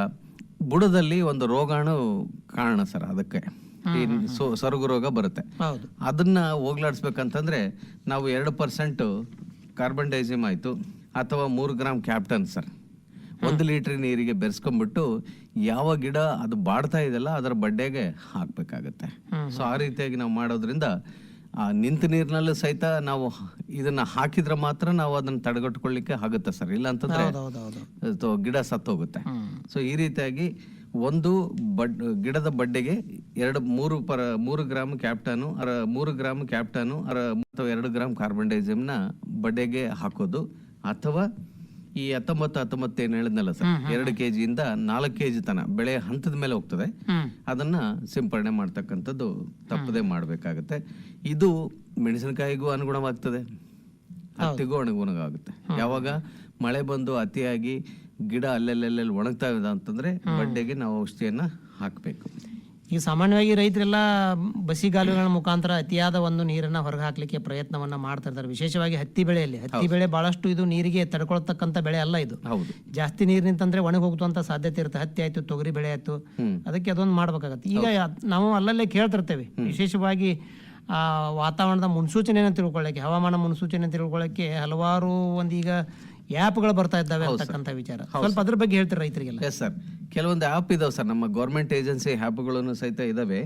ಬುಡದಲ್ಲಿ ಒಂದು ರೋಗಾಣು ಕಾರಣ ಸರ್ ಅದಕ್ಕೆ. ಈ ಸೊರಗು ರೋಗ ಬರುತ್ತೆ. ಅದನ್ನ ಹೋಗ್ಲಾಡಿಸ್ಬೇಕಂತಂದ್ರೆ ನಾವು ಎರಡು ಪರ್ಸೆಂಟ್ ಕಾರ್ಬನ್ ಡೈಸಿಮ್ ಆಯ್ತು ಅಥವಾ ಮೂರು ಗ್ರಾಮ್ ಕ್ಯಾಪ್ಟನ್ ಸರ್. ಒಂದು ಲೀಟರ್ ನೀರಿಗೆ ಬೆರೆಸ್ಕೊಂಡ್ಬಿಟ್ಟು ಯಾವ ಗಿಡ ಅದು ಬಾಡ್ತಾ ಇದೆಯಲ್ಲ ಅದರ ಬಡ್ಡೆಗೆ ಹಾಕ್ಬೇಕಾಗತ್ತೆ. ಸೊ ಆ ರೀತಿಯಾಗಿ ನಾವು ಮಾಡೋದ್ರಿಂದ ಆ ನಿಂತ ನೀರಿನಲ್ಲೂ ಸಹಿತ ನಾವು ಇದನ್ನ ಹಾಕಿದ್ರೆ ಮಾತ್ರ ನಾವು ಅದನ್ನ ತಡೆಗಟ್ಕೊಳ್ಳಿಕ್ಕೆ ಆಗುತ್ತೆ ಸರ್. ಇಲ್ಲ ಅಂತಂದ್ರೆ ಗಿಡ ಸತ್ತೋಗುತ್ತೆ. ಸೊ ಈ ರೀತಿಯಾಗಿ ಒಂದು ಬಡ್ ಗಿಡದ ಬಡ್ಡೆಗೆ ಎರಡು ಮೂರು ಪರ ಮೂರು ಗ್ರಾಮ್ ಕ್ಯಾಪ್ಟನು ಅರ ಮೂರು ಗ್ರಾಮ್ ಕ್ಯಾಪ್ಟನು ಅರ ಅಥವಾ ಎರಡು ಗ್ರಾಮ್ ಕಾರ್ಬನ್ ಡೈಸಿಮ್ನ ಬಡ್ಡೆಗೆ ಹಾಕೋದು ಅಥವಾ ಈ ಹತ್ತೊಂಬತ್ತು ಹತ್ತೊಂಬತ್ತು ಏನು ಹೇಳಿದ್ನಲ್ಲ ಸರ್? ಎರಡು ಕೆ ಜಿಯಿಂದ ನಾಲ್ಕು ಕೆ ಜಿ ತನ ಬೆಳೆ ಹಂತದ ಮೇಲೆ ಹೋಗ್ತದೆ. ಅದನ್ನ ಸಿಂಪಡಣೆ ಮಾಡ್ತಕ್ಕಂಥದ್ದು ತಪ್ಪದೆ ಮಾಡಬೇಕಾಗತ್ತೆ. ಇದು ಮೆಣಸಿನಕಾಯಿಗೂ ಅನುಗುಣವಾಗ್ತದೆ. ಹತ್ತಿಗೂ ಅನುಗುಣವಾಗುತ್ತೆ. ಯಾವಾಗ ಮಳೆ ಬಂದು ಅತಿಯಾಗಿ ಗಿಡ ಅಲ್ಲೆಲ್ಲೆಲ್ಲೆಲ್ಲಿ ಒಣಗ್ತಾ ಇದೆ ಅಂತಂದ್ರೆ ಬಡ್ಡೆಗೆ ನಾವು ಔಷಧಿಯನ್ನ ಹಾಕಬೇಕು. ಈಗ ಸಾಮಾನ್ಯವಾಗಿ ರೈತರೆಲ್ಲ ಬಸಿಗಾಲುಗಳ ಮುಖಾಂತರ ಅತಿಯಾದ ಒಂದು ನೀರನ್ನು ಹೊರಗೆ ಹಾಕಲಿಕ್ಕೆ ಪ್ರಯತ್ನವನ್ನ ಮಾಡ್ತಾ ಇರ್ತಾರೆ ವಿಶೇಷವಾಗಿ ಹತ್ತಿ ಬೆಳೆಯಲ್ಲಿ. ಹತ್ತಿ ಬೆಳೆ ಬಹಳಷ್ಟು ಇದು ನೀರಿಗೆ ತಡ್ಕೊಳ್ತಕ್ಕಂಥ ಬೆಳೆ ಅಲ್ಲ ಇದು. ಜಾಸ್ತಿ ನೀರು ನಿಂತಂದ್ರೆ ಒಣಗಿ ಹೋಗುವಂತ ಸಾಧ್ಯತೆ ಇರುತ್ತೆ. ಹತ್ತಿ ಆಯ್ತು ತೊಗರಿ ಬೆಳೆ ಆಯ್ತು. ಅದಕ್ಕೆ ಅದೊಂದು ಮಾಡ್ಬೇಕಾಗತ್ತೆ. ಈಗ ನಾವು ಅಲ್ಲಲ್ಲೇ ಕೇಳ್ತಿರ್ತೇವೆ. ವಿಶೇಷವಾಗಿ ಆ ವಾತಾವರಣದ ಮುನ್ಸೂಚನೆಯನ್ನು ತಿಳ್ಕೊಳ್ಳೋಕ್ಕೆ ಹವಾಮಾನ ಮುನ್ಸೂಚನೆ ತಿಳ್ಕೊಳ್ಳೋಕ್ಕೆ ಹಲವಾರು ಒಂದೀಗ ಆ್ಯಪ್ಗಳು ಬರ್ತಾ ಇದ್ದಾವೆ ಅಂತಕ್ಕಂಥ ವಿಚಾರ. ಸ್ವಲ್ಪ ಅದ್ರ ಬಗ್ಗೆ ಹೇಳ್ತೀರಿ ರೈತರಿಗೆಲ್ಲ? Yes sir. ಕೆಲವೊಂದು ಆ್ಯಪ್ ಇದಾವೆ ಸರ್. ನಮ್ಮ ಗೌರ್ಮೆಂಟ್ ಏಜೆನ್ಸಿ ಆ್ಯಪ್ಗಳನ್ನು ಸಹಿತ ಇದಾವೆ.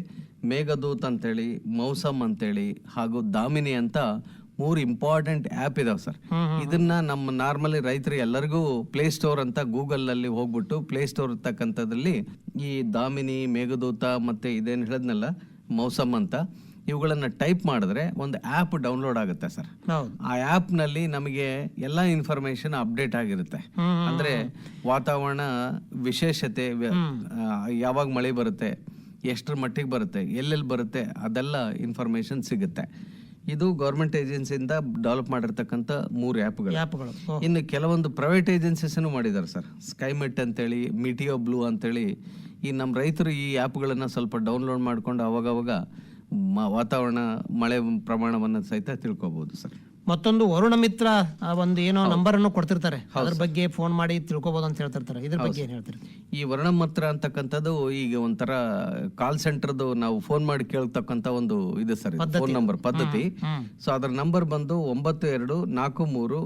ಮೇಘದೂತ್ ಅಂತೇಳಿ ಮೌಸಮ್ ಅಂತೇಳಿ ಹಾಗೂ ದಾಮಿನಿ ಅಂತ ಮೂರು ಇಂಪಾರ್ಟೆಂಟ್ ಆ್ಯಪ್ ಇದಾವೆ ಸರ್. ಇದನ್ನ ನಮ್ಮ ನಾರ್ಮಲಿ ರೈತರು ಎಲ್ಲರಿಗೂ ಪ್ಲೇ ಸ್ಟೋರ್ ಅಂತ ಗೂಗಲ್ ಅಲ್ಲಿ ಹೋಗ್ಬಿಟ್ಟು ಪ್ಲೇ ಸ್ಟೋರ್ ಇರ್ತಕ್ಕಂಥದ್ರಲ್ಲಿ ಈ ದಾಮಿನಿ ಮೇಘದೂತ ಮತ್ತೆ ಇದೇನು ಹೇಳಿದ್ನಲ್ಲ ಮೌಸಮ್ ಅಂತ ಇವುಗಳನ್ನ ಟೈಪ್ ಮಾಡಿದ್ರೆ ಒಂದು ಆ್ಯಪ್ ಡೌನ್ಲೋಡ್ ಆಗುತ್ತೆ ಸರ್. ಆ ಆ್ಯಪ್ನಲ್ಲಿ ನಮಗೆ ಎಲ್ಲ ಇನ್ಫಾರ್ಮೇಶನ್ ಅಪ್ಡೇಟ್ ಆಗಿರುತ್ತೆ. ಅಂದ್ರೆ ವಾತಾವರಣ ವಿಶೇಷತೆ ಯಾವಾಗ ಮಳೆ ಬರುತ್ತೆ ಎಷ್ಟರ ಮಟ್ಟಿಗೆ ಬರುತ್ತೆ ಎಲ್ಲೆಲ್ಲಿ ಬರುತ್ತೆ ಅದೆಲ್ಲ ಇನ್ಫಾರ್ಮೇಶನ್ ಸಿಗುತ್ತೆ. ಇದು ಗೌರ್ಮೆಂಟ್ ಏಜೆನ್ಸಿಯಿಂದ ಡೆವಲಪ್ ಮಾಡಿರ್ತಕ್ಕಂಥ ಮೂರು ಆ್ಯಪ್ಗಳು. ಆ್ಯಪ್ಗಳು. ಇನ್ನು ಕೆಲವೊಂದು ಪ್ರೈವೇಟ್ ಏಜೆನ್ಸೀಸನ್ನು ಮಾಡಿದ್ದಾರೆ ಸರ್. ಸ್ಕೈಮೆಟ್ ಅಂತೇಳಿ ಮಿಟಿಯೋ ಬ್ಲೂ ಅಂತೇಳಿ. ಈ ನಮ್ಮ ರೈತರು ಈ ಆ್ಯಪ್ಗಳನ್ನು ಸ್ವಲ್ಪ ಡೌನ್ಲೋಡ್ ಮಾಡ್ಕೊಂಡು ಅವಾಗವಾಗ ಮ ವಾತಾವರಣ ಮಳೆ ಪ್ರಮಾಣವನ್ನು ಸಹಿತ ತಿಳ್ಕೊಬೋದು ಸರ್. ಮತ್ತೊಂದು ವರುಣ ಮಿತ್ರ ಆ ಒಂದು ಏನೋ ನಂಬರ್ ಅನ್ನು ಕೊಡ್ತಿರ್ತಾರೆ. ಅದ್ರ ಬಗ್ಗೆ ಫೋನ್ ಮಾಡಿ ತಿಳ್ಕೊಬೋದು ಅಂತ ಹೇಳ್ತಿರ್ತಾರೆ. ಇದ್ರ ಬಗ್ಗೆ ಏನ್ ಹೇಳ್ತಾರೆ? ಈ ವರ್ಣಮತ್ರ ಅಂತಕ್ಕಂಥದ್ದು ಈಗ ಒಂಥರ ಕಾಲ್ ಸೆಂಟರ್ದು ನಾವು ಫೋನ್ ಮಾಡಿ ಕೇಳ್ತಕ್ಕಂಥ ಒಂದು ಇದೆ ಸರ್ ಫೋನ್ ನಂಬರ್ ಪದ್ಧತಿ. ಸೊ ಅದರ ನಂಬರ್ ಬಂದು ಒಂಬತ್ತು ಎರಡು ನಾಲ್ಕು ಮೂರು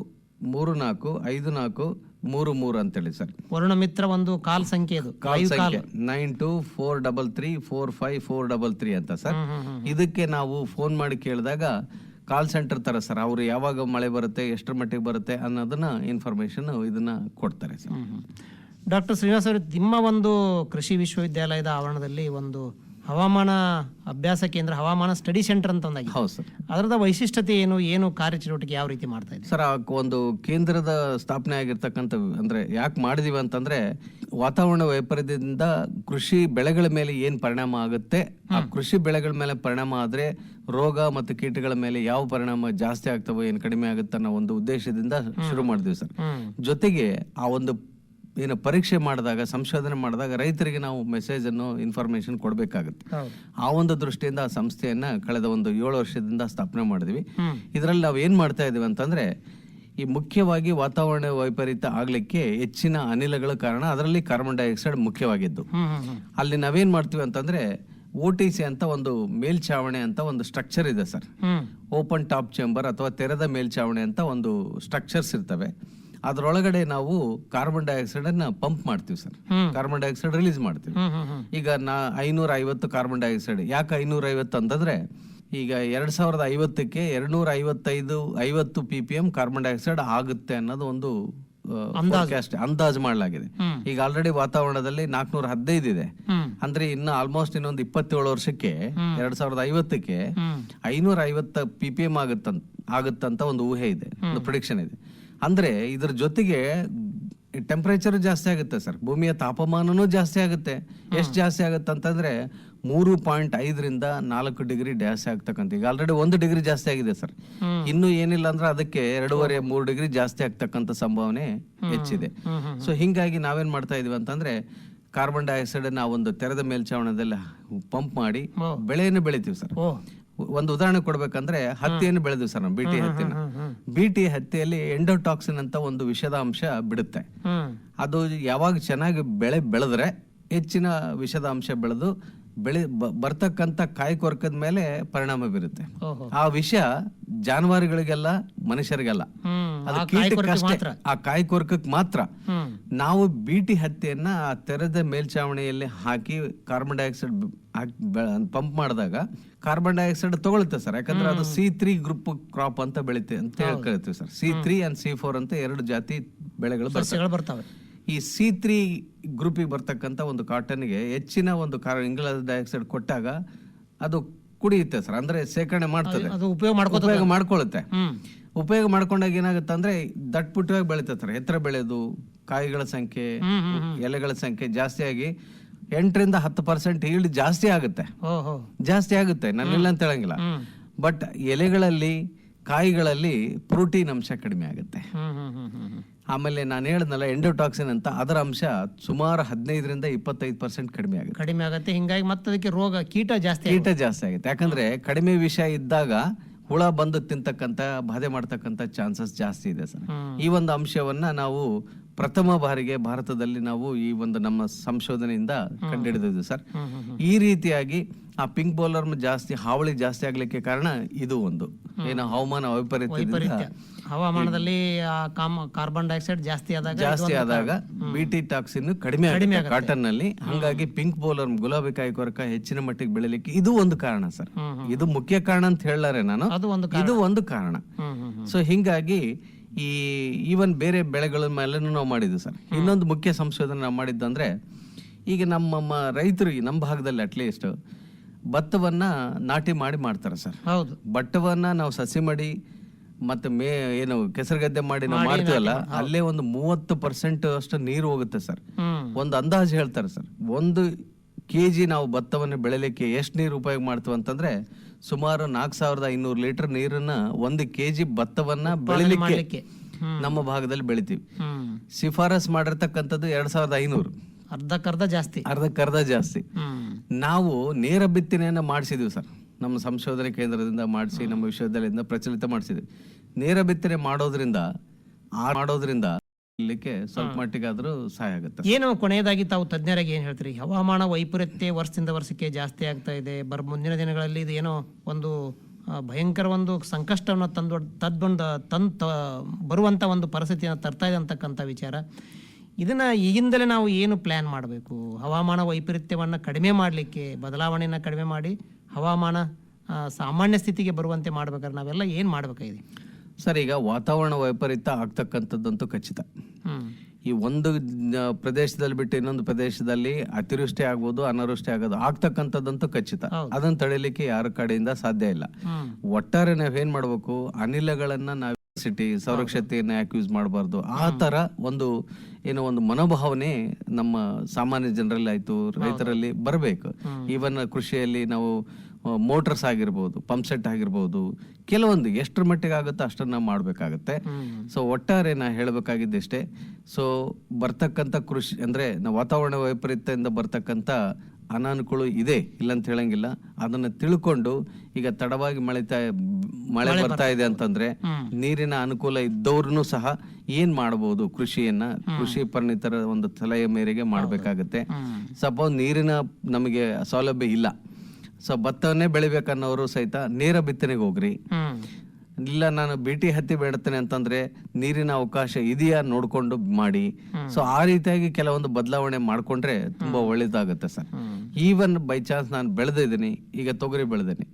ಮೂರು ನಾಲ್ಕು ಐದು ನಾಲ್ಕು ಮೂರು ಮೂರು ಅಂತೇಳಿ ಸರ್. ವರುಣ ಮಿತ್ರ ಒಂದು ಕಾಲ್ ಸಂಖ್ಯೆ ಇದು ಕಾಲ್ ಸಂಖ್ಯೆ. Nine two four double three four five four double three ಅಂತ ಸರ್. ಇದಕ್ಕೆ ನಾವು ಫೋನ್ ಮಾಡಿ ಕೇಳಿದಾಗ ಕಾಲ್ ಸೆಂಟರ್ ತರ ಸರ್ ಅವರು ಯಾವಾಗ ಮಳೆ ಬರುತ್ತೆ ಎಷ್ಟರ ಮಟ್ಟಿಗೆ ಬರುತ್ತೆ ಅನ್ನೋದನ್ನ ಇನ್ಫಾರ್ಮೇಶನ್ ಇದನ್ನ ಕೊಡ್ತಾರೆ ಸರ್. ಡಾಕ್ಟರ್ ಶ್ರೀನಿವಾಸ ಅವರು ನಿಮ್ಮ ಒಂದು ಕೃಷಿ ವಿಶ್ವವಿದ್ಯಾಲಯದ ಆವರಣದಲ್ಲಿ ಒಂದು ಹವಾಮಾನ ಅಭ್ಯಾಸ ಕೇಂದ್ರ ಹವಾಮಾನ ಸ್ಟಡಿ ಸೆಂಟರ್ ಅಂತ ಒಂದಾಗಿ ಹೌದು ಸರ್. ಅದರದ ವೈಶಿಷ್ಟ್ಯತೆ ಏನು ಏನು ಕಾರ್ಯಚಟುವಟಿಕೆ ಯಾವ ರೀತಿ ಮಾಡ್ತಾ ಇದೆ ಸರ್ ಆ ಒಂದು ಕೇಂದ್ರದ ಸ್ಥಾಪನೆ ಆಗಿರ್ತಕ್ಕಂಥ ಅಂದ್ರೆ ಯಾಕೆ ಮಾಡಿದೀವಿ ಅಂತಂದ್ರೆ ವಾತಾವರಣ ವೈಪರೀತ್ಯದಿಂದ ಕೃಷಿ ಬೆಳೆಗಳ ಮೇಲೆ ಏನ್ ಪರಿಣಾಮ ಆಗುತ್ತೆ ಆ ಕೃಷಿ ಬೆಳೆಗಳ ಮೇಲೆ ಪರಿಣಾಮ ಆದ್ರೆ ರೋಗ ಮತ್ತು ಕೀಟಗಳ ಮೇಲೆ ಯಾವ ಪರಿಣಾಮ ಜಾಸ್ತಿ ಆಗ್ತವೋ ಏನ್ ಕಡಿಮೆ ಆಗುತ್ತೆ ಅನ್ನೋ ಒಂದು ಉದ್ದೇಶದಿಂದ ಶುರು ಮಾಡಿದ್ವಿ ಸರ್. ಜೊತೆಗೆ ಆ ಒಂದು ಏನು ಪರೀಕ್ಷೆ ಮಾಡಿದಾಗ ಸಂಶೋಧನೆ ಮಾಡಿದಾಗ ರೈತರಿಗೆ ನಾವು ಮೆಸೇಜ್ ಅನ್ನು ಇನ್ಫಾರ್ಮೇಶನ್ ಕೊಡಬೇಕಾಗುತ್ತೆ. ಆ ಒಂದು ದೃಷ್ಟಿಯಿಂದ ಆ ಸಂಸ್ಥೆಯನ್ನ ಕಳೆದ ಒಂದು ಏಳು ವರ್ಷದಿಂದ ಸ್ಥಾಪನೆ ಮಾಡಿದ್ವಿ. ಇದರಲ್ಲಿ ನಾವು ಏನು ಮಾಡ್ತಾ ಇದ್ದೀವಿ ಅಂತಂದ್ರೆ ಈ ಮುಖ್ಯವಾಗಿ ವಾತಾವರಣ ವೈಪರೀತ್ಯ ಆಗ್ಲಿಕ್ಕೆ ಹೆಚ್ಚಿನ ಅನಿಲಗಳ ಕಾರಣ ಅದರಲ್ಲಿ ಕಾರ್ಬನ್ ಡೈಆಕ್ಸೈಡ್ ಮುಖ್ಯವಾಗಿದ್ದು. ಅಲ್ಲಿ ನಾವೇನ್ ಮಾಡ್ತೀವಿ ಅಂತಂದ್ರೆ ಓ ಟಿ ಸಿ ಅಂತ ಒಂದು ಮೇಲ್ಛಾವಣಿ ಅಂತ ಒಂದು ಸ್ಟ್ರಕ್ಚರ್ ಇದೆ ಸರ್. ಓಪನ್ ಟಾಪ್ ಚೇಂಬರ್ ಅಥವಾ ತೆರೆದ ಮೇಲ್ಛಾವಣಿ ಅಂತ ಒಂದು ಸ್ಟ್ರಕ್ಚರ್ಸ್ ಇರ್ತವೆ. ಅದರೊಳಗಡೆ ನಾವು ಕಾರ್ಬನ್ ಡೈಆಕ್ಸೈಡ್ ಅನ್ನ ಪಂಪ್ ಮಾಡ್ತೀವಿ ಸರ್. ಕಾರ್ಬನ್ ಡೈಆಕ್ಸೈಡ್ ರಿಲೀಸ್ ಮಾಡ್ತೀವಿ. ಈಗ ನಾ ಐನೂರ ಐವತ್ತು ಕಾರ್ಬನ್ ಡೈಆಕ್ಸೈಡ್ ಯಾಕೆ ಐನೂರ ಐವತ್ತು ಅಂತಂದ್ರೆ ಈಗ ಎರಡ್ ಸಾವಿರದ ಐವತ್ತಕ್ಕೆ ಎರಡ್ನೂರ ಐವತ್ತೈದು ಐವತ್ತು P P M carbon dioxide ಆಗುತ್ತೆ ಅನ್ನೋದು ಒಂದು ಅಷ್ಟೇ ಅಂದಾಜು. ಮಾಡಲಾಗಿದೆ. ಈಗ ಆಲ್ರೆಡಿ ವಾತಾವರಣದಲ್ಲಿ ನಾಲ್ಕನೂರ ಹದಿನೈದು ಇದೆ. ಅಂದ್ರೆ ಇನ್ನು ಆಲ್ಮೋಸ್ಟ್ ಇನ್ನೊಂದು ಇಪ್ಪತ್ತೇಳು ವರ್ಷಕ್ಕೆ ಎರಡ್ ಸಾವಿರದ ಐವತ್ತಕ್ಕೆ ಐನೂರ ಐವತ್ತ ಪಿ ಪಿ ಎಂ ಆಗುತ್ತಂತ ಆಗುತ್ತಂತ ಒಂದು ಊಹೆ ಇದೆ ಒಂದು ಪ್ರಿಡಿಕ್ಷನ್ ಇದೆ. ಅಂದ್ರೆ ಇದರ ಜೊತೆಗೆ ಟೆಂಪರೇಚರ್ ಜಾಸ್ತಿ ಆಗುತ್ತೆ ಸರ್ ಭೂಮಿಯ ತಾಪಮಾನನೂ ಜಾಸ್ತಿ ಆಗುತ್ತೆ. ಎಷ್ಟು ಜಾಸ್ತಿ ಆಗುತ್ತೆ ಅಂತಂದ್ರೆ ಮೂರು ಪಾಯಿಂಟ್ ಐದರಿಂದ ನಾಲ್ಕು ಡಿಗ್ರಿ ಜಾಸ್ತಿ ಆಗ್ತಕ್ಕಂಥ ಈಗ ಆಲ್ರೆಡಿ ಒಂದು ಡಿಗ್ರಿ ಜಾಸ್ತಿ ಆಗಿದೆ ಸರ್ ಇನ್ನು ಏನಿಲ್ಲ ಅಂದ್ರೆ ಅದಕ್ಕೆ ಎರಡೂವರೆ ಮೂರು ಡಿಗ್ರಿ ಜಾಸ್ತಿ ಆಗ್ತಕ್ಕಂಥ ಸಂಭಾವನೆ ಹೆಚ್ಚಿದೆ. ಸೊ ಹಿಂಗಾಗಿ ನಾವೇನ್ ಮಾಡ್ತಾ ಇದೀವಿ ಅಂತಂದ್ರೆ ಕಾರ್ಬನ್ ಡೈಆಕ್ಸೈಡ್ ನಾವು ಒಂದು ತೆರೆದ ಮೇಲ್ಚಾವಣದಲ್ಲಿ ಪಂಪ್ ಮಾಡಿ ಬೆಳೆಯನ್ನು ಬೆಳಿತೀವಿ ಸರ್ ಒಂದು ಉದಾಹರಣೆ ಕೊಡ್ಬೇಕಂದ್ರೆ ಹತ್ತಿಯನ್ನು ಬೆಳೆದ್ವಿ ಸರ್ ನಾವು ಬಿಟಿ ಹತ್ತಿನ. ಬಿಟಿ ಹತ್ತಿಯಲ್ಲಿ ಎಂಡೋಟಾಕ್ಸಿನ್ ಅಂತ ಒಂದು ವಿಷದ ಅಂಶ ಬಿಡುತ್ತೆ. ಅದು ಯಾವಾಗ ಚೆನ್ನಾಗಿ ಬೆಳೆ ಬೆಳೆದ್ರೆ ಹೆಚ್ಚಿನ ವಿಷದ ಅಂಶ ಬೆಳೆದು ಬೆಳೆ ಬರ್ತಕ್ಕಂಥ ಕಾಯಿ ಕೊರಕದ ಮೇಲೆ ಪರಿಣಾಮ ಬೀರುತ್ತೆ. ಆ ವಿಷ ಜಾನುವಾರುಗಳಿಗೆಲ್ಲ ಮನುಷ್ಯರಿಗೆಲ್ಲ. ಅದು ಆ ಕಾಯಿ ಕೊರತೆಗೆ ಕೀಟಕ್ಕಷ್ಟೇ ಮಾತ್ರ. ಆ ಕಾಯಿ ಕೊರಕಕ್ಕೆ ಮಾತ್ರ ನಾವು ಬೀಟಿ ಹತ್ತಿಯನ್ನ ಆ ತೆರೆದ ಮೇಲ್ಛಾವಣಿಯಲ್ಲಿ ಹಾಕಿ ಕಾರ್ಬನ್ ಡೈಆಕ್ಸೈಡ್ ಪಂಪ್ ಮಾಡಿದಾಗ ಕಾರ್ಬನ್ ಡೈಆಕ್ಸೈಡ್ ತಗೊಳುತ್ತೆ ಸರ್ ಯಾಕಂದ್ರೆ ಅದು ಸಿ ತ್ರೀ ಗ್ರೂಪ್ ಕ್ರಾಪ್ ಅಂತ ಬೆಳಿತೆ ಅಂತ ಹೇಳ್ಕೊಳ್ತೀವಿ sir C three and C four ಅಂತ ಎರಡು ಜಾತಿ ಬೆಳೆಗಳು ಬರ್ತವೆ. ಈ ಸಿ ತ್ರೀ ಗ್ರೂಪಿಗೆ ಬರ್ತಕ್ಕಂಥ ಒಂದು ಕಾಟನ್ಗೆ ಹೆಚ್ಚಿನ ಒಂದು ಕಾರ್ ಇಂಗ್ಲ ಡೈಆಕ್ಸೈಡ್ ಕೊಟ್ಟಾಗ ಅದು ಕುಡಿಯುತ್ತೆ ಸರ್ ಅಂದ್ರೆ ಸೇಕರಣೆ ಮಾಡ್ತದೆ. ಅದು ಉಪಯೋಗ ಮಾಡ್ಕೋತ ಉಪಯೋಗ ಮಾಡ್ಕೊಳ್ಳುತ್ತೆ ಉಪಯೋಗ ಮಾಡ್ಕೊಂಡಾಗ ಏನಾಗುತ್ತೆ ಅಂದ್ರೆ ದಟ್ಪುಟ್ಟವಾಗಿ ಬೆಳೀತದೆ ಸರ್ ಎತ್ತರ ಬೆಳೆದು ಕಾಯಿಗಳ ಸಂಖ್ಯೆ ಎಲೆಗಳ ಸಂಖ್ಯೆ ಜಾಸ್ತಿ ಆಗಿ ಎಂಟರಿಂದ ಹತ್ತು ಪರ್ಸೆಂಟ್ ಈಲ್ಡ್ ಜಾಸ್ತಿ ಆಗುತ್ತೆ. ಓಹೋ. ಜಾಸ್ತಿ ಆಗುತ್ತೆ ನನ್ನಿಲ್ಲ ಅಂತ ಹೇಳಂಗಿಲ್ಲ. ಬಟ್ ಎಲೆಗಳಲ್ಲಿ ಕಾಯಿಗಳಲ್ಲಿ ಪ್ರೋಟೀನ್ ಅಂಶ ಕಡಿಮೆ ಆಗುತ್ತೆ. ಆಮೇಲೆ ನಾನು ಹೇಳದ್ನಲ್ಲ ಎಂಡೋಟಾಕ್ಸಿನ್ ಅಂತ ಅದರ ಅಂಶ ಸುಮಾರು ಹದಿನೈದರಿಂದ ಇಪ್ಪತ್ತೈದು ಪರ್ಸೆಂಟ್ ಕಡಿಮೆ ಆಗುತ್ತೆ. ಕಡಿಮೆ ಆಗುತ್ತೆ ಹಿಂಗಾಗಿ ಮತ್ತೆ ಅದಕ್ಕೆ ರೋಗ ಕೀಟ ಜಾಸ್ತಿ ಕೀಟ ಜಾಸ್ತಿ ಆಗುತ್ತೆ. ಯಾಕಂದ್ರೆ ಕಡಿಮೆ ವಿಷ ಇದ್ದಾಗ ಹುಳ ಬಂದು ತಿಂತಕ್ಕಂಥ ಬಾಧೆ ಮಾಡ್ತಕ್ಕಂಥ ಚಾನ್ಸಸ್ ಜಾಸ್ತಿ ಇದೆ ಸರ್. ಈ ಒಂದು ಅಂಶವನ್ನ ನಾವು ಪ್ರಥಮ ಬಾರಿಗೆ ಭಾರತದಲ್ಲಿ ನಾವು ಈ ಒಂದು ನಮ್ಮ ಸಂಶೋಧನೆಯಿಂದ ಕಂಡುಹಿಡಿದಿದ್ವಿ ಸರ್. ಈ ರೀತಿಯಾಗಿ ಆ ಪಿಂಕ್ ಬೌಲರ್ ಜಾಸ್ತಿ ಹಾವಳಿ ಜಾಸ್ತಿ ಆಗ್ಲಿಕ್ಕೆ ಕಾರಣ ಇದು ಒಂದು. ಏನು ಹವಾಮಾನ ವೈಪರೀತ್ಯ. ಹವಾಮಾನದಲ್ಲಿ ಕಾರ್ಬನ್ ಡೈಆಕ್ಸೈಡ್ ಜಾಸ್ತಿ ಆದಾಗ ಜಾಸ್ತಿ ಆದಾಗ ಬಿಟಿ ಟಾಕ್ಸಿನ್ ಕಡಿಮೆ ಕಡಿಮೆ ಕಾಟನ್ನಲ್ಲಿ ಹಂಗಾಗಿ ಪಿಂಕ್ ಬೌಲರ್ ಗುಲಾಬಿ ಕಾಯಿ ಕೊರಕ ಹೆಚ್ಚಿನ ಮಟ್ಟಿಗೆ ಬೆಳಿಲಿಕ್ಕೆ ಇದು ಒಂದು ಕಾರಣ ಸರ್. ಇದು ಮುಖ್ಯ ಕಾರಣ ಅಂತ ಹೇಳಾರೆ ನಾನು. ಇದು ಒಂದು ಕಾರಣ. ಸೊ ಹಿಂಗಾಗಿ ಈ ಈವನ್ ಬೇರೆ ಬೆಳೆಗಳ ಮೇಲೂ ನಾವು ಮಾಡಿದ್ದು ಸರ್. ಇನ್ನೊಂದು ಮುಖ್ಯ ಸಂಶೋಧನೆ ನಾವು ಮಾಡಿದ್ದಂದ್ರೆ ಈಗ ನಮ್ಮ ರೈತರು ಈ ನಮ್ಮ ಭಾಗದಲ್ಲಿ ಅಟ್ಲೀಸ್ಟ್ ಭತ್ತವನ್ನ ನಾಟಿ ಮಾಡಿ ಮಾಡ್ತಾರೆ ಸರ್. ಹೌದು. ಭತ್ತವನ್ನ ನಾವು ಸಸಿ ಮಾಡಿ ಮತ್ತೆ ಮೇ ಏನು ಕೆಸರು ಗದ್ದೆ ಮಾಡಿ ನಾವು ಮಾಡ್ತೀವಲ್ಲ ಅಲ್ಲೇ ಒಂದು ಮೂವತ್ತು ಪರ್ಸೆಂಟ್ ಅಷ್ಟು ನೀರು ಹೋಗುತ್ತೆ ಸರ್. ಒಂದು ಅಂದಾಜು ಹೇಳ್ತಾರೆ ಸರ್. ಒಂದು ಕೆ ಜಿ ನಾವು ಭತ್ತವನ್ನು ಬೆಳಿಲಿಕ್ಕೆ ಎಷ್ಟು ನೀರು ಉಪಯೋಗ ಮಾಡ್ತೀವಿ ಅಂತಂದ್ರೆ ಸುಮಾರು ನಾಲ್ಕು ಸಾವಿರದ ಐನೂರು ಲೀಟರ್ ನೀರನ್ನ ಒಂದು ಕೆ ಜಿ ಭತ್ತವನ್ನ ಬೆಳಿಲಿಕ್ಕೆ ನಮ್ಮ ಭಾಗದಲ್ಲಿ ಬೆಳಿತೀವಿ. ಶಿಫಾರಸ್ ಮಾಡಿರ್ತಕ್ಕಂಥದ್ದು ಎರಡ್ ಸಾವಿರದ ಐನೂರು. ಅರ್ಧಕ್ಕರ್ಧ ಜಾಸ್ತಿ. ಅರ್ಧಕ್ಕರ್ಧ ಜಾಸ್ತಿ. ನಾವು ನೇರ ಬಿತ್ತನೆಯನ್ನ ಮಾಡಿಸಿದ್ವಿ ಸರ್. ನಮ್ಮ ಸಂಶೋಧನೆ ಕೇಂದ್ರದಿಂದ ಮಾಡಿಸಿ ನಮ್ಮ ವಿಶ್ವವಿದ್ಯಾಲಯದಿಂದ ಪ್ರಚಲಿತ ಮಾಡಿಸಿದ್ವಿ. ನೇರ ಬಿತ್ತನೆ ಮಾಡೋದ್ರಿಂದ ಆ ಮಾಡೋದ್ರಿಂದ ಇಲ್ಲಿಕ್ಕೆ ಸ್ವಲ್ಪ ಮಟ್ಟಿಗಾದ್ರೂ ಸಹಾಯ ಆಗುತ್ತೆ. ಏನು ಕೊನೆಯದಾಗಿ ತಾವು ತಜ್ಞರಾಗಿ ಏನು ಹೇಳ್ತೀರಿ? ಹವಾಮಾನ ವೈಪರೀತ್ಯ ವರ್ಷದಿಂದ ವರ್ಷಕ್ಕೆ ಜಾಸ್ತಿ ಆಗ್ತಾ ಇದೆ. ಬರ್ ಮುಂದಿನ ದಿನಗಳಲ್ಲಿ ಇದು ಏನೋ ಒಂದು ಆ, ಭಯಂಕರ ಒಂದು ಸಂಕಷ್ಟವನ್ನು ತಂದು ತದ್ದೊಂದು ತಂದ್ ತ ಬರುವಂಥ ಒಂದು ಪರಿಸ್ಥಿತಿಯನ್ನು ತರ್ತಾ ಇದೆ ಅಂತಕ್ಕಂಥ ವಿಚಾರ. ಇದನ್ನು ಈಗಿಂದಲೇ ನಾವು ಏನು ಪ್ಲ್ಯಾನ್ ಮಾಡಬೇಕು? ಹವಾಮಾನ ವೈಪರೀತ್ಯವನ್ನು ಕಡಿಮೆ ಮಾಡಲಿಕ್ಕೆ ಬದಲಾವಣೆಯನ್ನು ಕಡಿಮೆ ಮಾಡಿ ಹವಾಮಾನ ಆ, ಸಾಮಾನ್ಯ ಸ್ಥಿತಿಗೆ ಬರುವಂತೆ ಮಾಡ್ಬೇಕಾದ್ರೆ ನಾವೆಲ್ಲ ಏನು ಮಾಡಬೇಕಾಗಿದೆ? ಸರ್ ಈಗ ವಾತಾವರಣ ವೈಪರೀತ್ಯ ಆಗ್ತಕ್ಕಂಥದ್ದಂತೂ ಖಚಿತ. ಈ ಒಂದು ಪ್ರದೇಶದಲ್ಲಿ ಬಿಟ್ಟು ಇನ್ನೊಂದು ಪ್ರದೇಶದಲ್ಲಿ ಅತಿವೃಷ್ಟಿ ಆಗ್ಬೋದು ಅನಾವೃಷ್ಟಿ ಆಗೋದು ಆಗ್ತಕ್ಕಂಥದ್ದಂತೂ ಖಚಿತ. ಅದನ್ನ ತಡೆಯಲಿಕ್ಕೆ ಯಾರ ಕಡೆಯಿಂದ ಸಾಧ್ಯ ಇಲ್ಲ. ಒಟ್ಟಾರೆ ಒಟ್ಟಾರೆ ನಾವೇನ್ ಮಾಡ್ಬೇಕು? ಅನಿಲಗಳನ್ನ ನಾವು ಸಿಟಿ ಸೌರಕ್ಷತೆಯನ್ನು ಯಾಕೆ ಯೂಸ್ ಮಾಡಬಾರ್ದು? ಆ ತರ ಒಂದು ಏನೋ ಒಂದು ಮನೋಭಾವನೆ ನಮ್ಮ ಸಾಮಾನ್ಯ ಜನರಲ್ಲಿ ಆಯ್ತು ರೈತರಲ್ಲಿ ಬರಬೇಕು. ಈವನ್ ಕೃಷಿಯಲ್ಲಿ ನಾವು ಮೋಟರ್ಸ್ ಆಗಿರ್ಬೋದು ಪಂಪ್ ಸೆಟ್ ಆಗಿರ್ಬೋದು ಕೆಲವೊಂದು ಎಷ್ಟರ ಮಟ್ಟಿಗೆ ಆಗುತ್ತೋ ಅಷ್ಟನ್ನ ಮಾಡಬೇಕಾಗತ್ತೆ. ಸೊ ಒಟ್ಟಾರೆ ನಾ ಹೇಳಬೇಕಾಗಿದ್ದಷ್ಟೇ. ಸೊ ಬರ್ತಕ್ಕಂಥ ಕೃಷಿ ಅಂದ್ರೆ ನಾವು ವಾತಾವರಣ ವೈಪರೀತ್ಯದಿಂದ ಬರ್ತಕ್ಕಂಥ ಅನಾನುಕೂಲ ಇದೆ ಇಲ್ಲ ಅಂತ ಹೇಳಂಗಿಲ್ಲ. ಅದನ್ನ ತಿಳ್ಕೊಂಡು ಈಗ ತಡವಾಗಿ ಮಳೆ ಮಳೆ ಬರ್ತಾ ಇದೆ ಅಂತಂದ್ರೆ ನೀರಿನ ಅನುಕೂಲ ಇದ್ದವ್ರು ಸಹ ಏನ್ ಮಾಡಬಹುದು ಕೃಷಿಯನ್ನ ಕೃಷಿ ಪರಿಣಿತರ ಒಂದು ಸಲಹೆ ಮೇರೆಗೆ ಮಾಡ್ಬೇಕಾಗತ್ತೆ. ಸಪೋಸ್ ನೀರಿನ ನಮಗೆ ಸೌಲಭ್ಯ ಇಲ್ಲ. ಸೊ ಭತ್ತವನ್ನೇ ಬೆಳಿಬೇಕನ್ನೋರು ಸಹಿತ ನೇರ ಬಿತ್ತನೆಗೆ ಹೋಗ್ರಿ. ಇಲ್ಲ ನಾನು ಬಿಟಿ ಹತ್ತಿ ಬೇಡತ್ತೇನೆ ಅಂತಂದ್ರೆ ನೀರಿನ ಅವಕಾಶ ಇದೆಯಾ ನೋಡ್ಕೊಂಡು ಮಾಡಿ. ಸೊ ಆ ರೀತಿಯಾಗಿ ಕೆಲವೊಂದು ಬದಲಾವಣೆ ಮಾಡ್ಕೊಂಡ್ರೆ ತುಂಬಾ ಒಳ್ಳೇದಾಗುತ್ತೆ ಸರ್. ಈವನ್ ಬೈ ಚಾನ್ಸ್ ನಾನು ಬೆಳೆದಿದ್ದೀನಿ ಈಗ ತೊಗರಿ ಬೆಳೆದಿನಿ.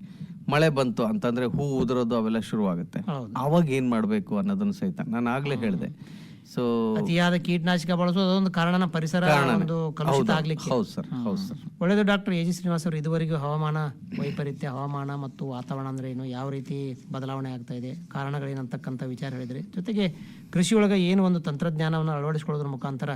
ಮಳೆ ಬಂತು ಅಂತಂದ್ರೆ ಹೂ ಉದುರೋದು ಅವೆಲ್ಲ ಶುರು ಆಗುತ್ತೆ ಅವಾಗ ಏನ್ ಮಾಡ್ಬೇಕು ಅನ್ನೋದನ್ನ ಸಹಿತ ನಾನು ಆಗ್ಲೇ ಹೇಳಿದೆ. ಸೊ ಅತಿಯಾದ ಕೀಟನಾಶಕ ಬಳಸೋದು ಅದೊಂದು ಕಾರಣನ ಪರಿಸರ ಒಂದು ಕಲುಷಿತ ಆಗ್ಲಿಕ್ಕೆ. ಹೌದು ಸರ್ ಹೌದು ಸರ್. ಒಳ್ಳೆಯದು ಡಾಕ್ಟರ್ ಎ ಜಿ ಶ್ರೀನಿವಾಸ್ ಅವರು ಇದುವರೆಗೂ ಹವಾಮಾನ ವೈಪರೀತ್ಯ ಹವಾಮಾನ ಮತ್ತು ವಾತಾವರಣ ಅಂದ್ರೆ ಏನು ಯಾವ ರೀತಿ ಬದಲಾವಣೆ ಆಗ್ತಾ ಇದೆ ಕಾರಣಗಳೇನಂತಕ್ಕಂಥ ವಿಚಾರ ಹೇಳಿದ್ರೆ. ಜೊತೆಗೆ ಕೃಷಿಯೊಳಗೆ ಏನು ಒಂದು ತಂತ್ರಜ್ಞಾನವನ್ನು ಅಳವಡಿಸಿಕೊಳ್ಳೋದ್ರ ಮುಖಾಂತರ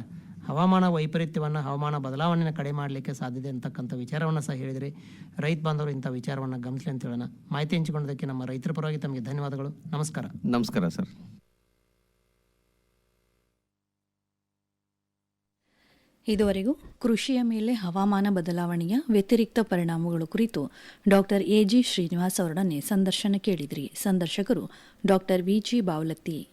ಹವಾಮಾನ ವೈಪರೀತ್ಯವನ್ನು ಹವಾಮಾನ ಬದಲಾವಣೆಯನ್ನು ಕಡಿಮೆ ಮಾಡಲಿಕ್ಕೆ ಸಾಧ್ಯತೆ ಅಂತಕ್ಕಂಥ ವಿಚಾರವನ್ನು ಸಹ ಹೇಳಿದ್ರಿ. ರೈತ ಬಾಂಧವರು ಇಂಥ ವಿಚಾರವನ್ನು ಗಮನಿಸಲಿ ಅಂತ ಹೇಳೋಣ ಮಾಹಿತಿ ಹಂಚಿಕೊಂಡದಕ್ಕೆ ನಮ್ಮ ರೈತರ ಪರವಾಗಿ ತಮಗೆ ಧನ್ಯವಾದಗಳು. ನಮಸ್ಕಾರ. ನಮಸ್ಕಾರ ಸರ್. ಇದುವರೆಗೂ ಕೃಷಿಯ ಮೇಲೆ ಹವಾಮಾನ ಬದಲಾವಣೆಯ ವ್ಯತಿರಿಕ್ತ ಪರಿಣಾಮಗಳು ಕುರಿತು ಡಾಕ್ಟರ್ ಎಜಿ ಶ್ರೀನಿವಾಸ್ ಅವರೊಡನೆ ಸಂದರ್ಶನ ಕೇಳಿದ್ರಿ. ಸಂದರ್ಶಕರು ಡಾಕ್ಟರ್ ವಿಜಿ ಬಾವಲತ್ತಿ